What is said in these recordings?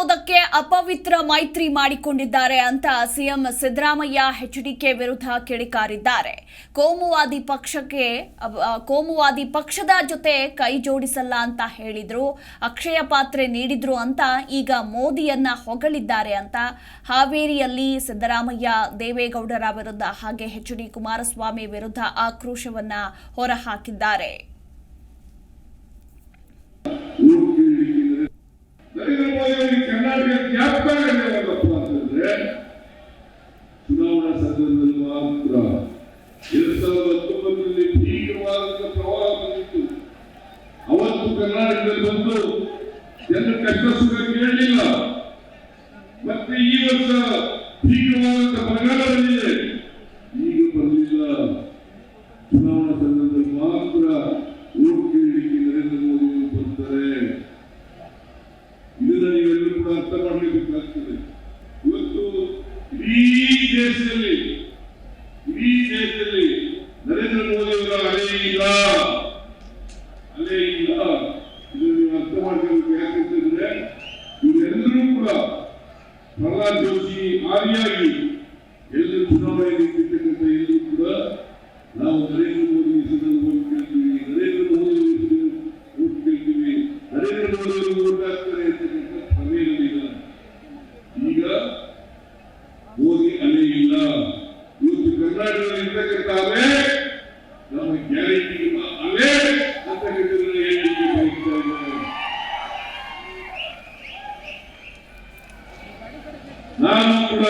ಗೆಲ್ಲಿಸೋದಕ್ಕೆ ಅಪವಿತ್ರ ಮೈತ್ರಿ ಮಾಡಿಕೊಂಡಿದ್ದಾರೆ ಅಂತ ಸಿಎಂ ಸಿದ್ದರಾಮಯ್ಯ ಎಚ್ಡಿಕೆ ವಿರುದ್ಧ ಕಿಡಿಕಾರಿದ್ದಾರೆ. ಕೋಮುವಾದಿ ಪಕ್ಷಕ್ಕೆ ಕೋಮುವಾದಿ ಪಕ್ಷದ ಜೊತೆ ಕೈ ಜೋಡಿಸಲ್ಲ ಅಂತ ಹೇಳಿದ್ರು, ಅಕ್ಷಯ ಪಾತ್ರೆ ನೀಡಿದ್ರು ಅಂತ ಈಗ ಮೋದಿಯನ್ನ ಹೊಗಳಿದ್ದಾರೆ ಅಂತ ಹಾವೇರಿಯಲ್ಲಿ ಸಿದ್ದರಾಮಯ್ಯ ದೇವೇಗೌಡರ ವಿರುದ್ಧ ಹಾಗೆ ಎಚ್ ಡಿ ಕುಮಾರಸ್ವಾಮಿ ವಿರುದ್ಧ ಆಕ್ರೋಶವನ್ನ ಹೊರಹಾಕಿದ್ದಾರೆ. ನರೇಂದ್ರ ಮೋದಿ ಅವರಿಗೆ ಕರ್ನಾಟಕ ಜ್ಞಾಪಕ ಅಂತಂದ್ರೆ ಚುನಾವಣಾ ಸಂದರ್ಭದಲ್ಲಿ ಮಾತ್ರ ಎರಡ್ ಸಾವಿರದ ಹತ್ತೊಂಬತ್ತರಲ್ಲಿ ಭೀಕರವಾದಂತಹ ಪ್ರವಾಹ ಬಂದಿತ್ತು. ಅವತ್ತು ಕರ್ನಾಟಕದಲ್ಲಿ ಬಂದು ಜನರು ಕಷ್ಟ ಸುಖ ಕೇಳಲಿಲ್ಲ ಮತ್ತೆ ಈ ವರ್ಷ ಭೀಕರವಾದಂತಹ ಬರಗಾಲ ಬಂದಿದೆ ಈಗ ಬರಲಿಲ್ಲ ಚುನಾವಣಾ ಸಂದರ್ಭದಲ್ಲಿ ಮಾತ್ರ ಓಟ್ ಕೇಳಲಿಕ್ಕೆ ನರೇಂದ್ರ ಮೋದಿ ಅವರು ಬರ್ತಾರೆ ಇದನ್ನ ನೀವೆಲ್ಲರೂ ಕೂಡ ಅರ್ಥ ಮಾಡಲೇಬೇಕಾಗ್ತದೆ ಇವತ್ತು ಇಡೀ ದೇಶದಲ್ಲಿ ಇಡೀ ದೇಶದಲ್ಲಿ ನರೇಂದ್ರ ಮೋದಿಯವರ ಅಲೆ ಇಲ್ಲ ಇಲ್ಲ ಇದನ್ನು ನೀವು ಅರ್ಥ ಮಾಡ್ಕೋಬೇಕು ಯಾಕಂತಂದ್ರೆ ಇವರೆಲ್ಲರೂ ಕೂಡ ಪ್ರಹ್ಲಾದ್ ಜೋಶಿ ಆದಿಯಾಗಿ ಎಲ್ಲರೂ ಚುನಾವಣೆ ನಿಂತಿರ್ತಕ್ಕಂಥ ಎಲ್ಲರೂ ಕೂಡ ನಾವು ನರೇಂದ್ರ ಮೋದಿ ಹೆಸರನ್ನು vote ಕೇಳ್ತೀವಿ ನರೇಂದ್ರ ಮೋದಿ ಹೆಸರು vote ಕೇಳ್ತೀವಿ ನರೇಂದ್ರ ಮೋದಿ ಅವರು vote ಹಾಕ್ತಾರೆ ಅಂತಕ್ಕಂಥ ಭ್ರಮೆಯಲ್ಲಿಲ್ಲ ಈಗ ಮೋದಿ ಅಲೆ ಇಲ್ಲ ಇವತ್ತು ಕರ್ನಾಟಕದಲ್ಲಿ ಇರ್ತಕ್ಕಂಥ ಅಲೆ ನಮ್ಮ ಗ್ಯಾರಂಟಿ ಅಲೆ ಅಂತಕ್ಕಂಥದ್ದನ್ನ ಹೇಳಲಿಕ್ಕೆ ಬಯಸ್ತಾ ಇದ್ದಾರೆ ನಾನು ಕೂಡ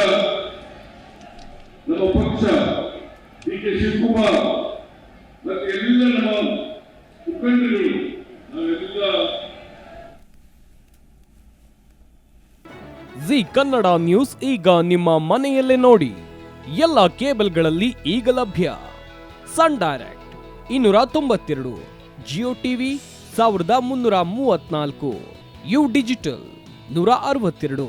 ನಮ್ಮ ಪಕ್ಷ ಡಿ ಕೆ ಶಿವಕುಮಾರ್ ಮತ್ತೆ ಎಲ್ಲ ನಮ್ಮ ಮುಖಂಡರುಗಳು, ನಾವೆಲ್ಲ ಜಿ ಕನ್ನಡ ನ್ಯೂಸ್ ಈಗ ನಿಮ್ಮ ಮನೆಯಲ್ಲೇ ನೋಡಿ. ಎಲ್ಲ ಕೇಬಲ್ಗಳಲ್ಲಿ ಈಗ ಲಭ್ಯ. ಸನ್ ಡೈರೆಕ್ಟ್ ಇನ್ನೂರ ತೊಂಬತ್ತೆರಡು, ಜಿಯೋ ಟಿವಿ ಸಾವಿರದ ಮುನ್ನೂರ ಮೂವತ್ನಾಲ್ಕು ಯು ಡಿಜಿಟಲ್ ನೂರ ಅರವತ್ತೆರಡು.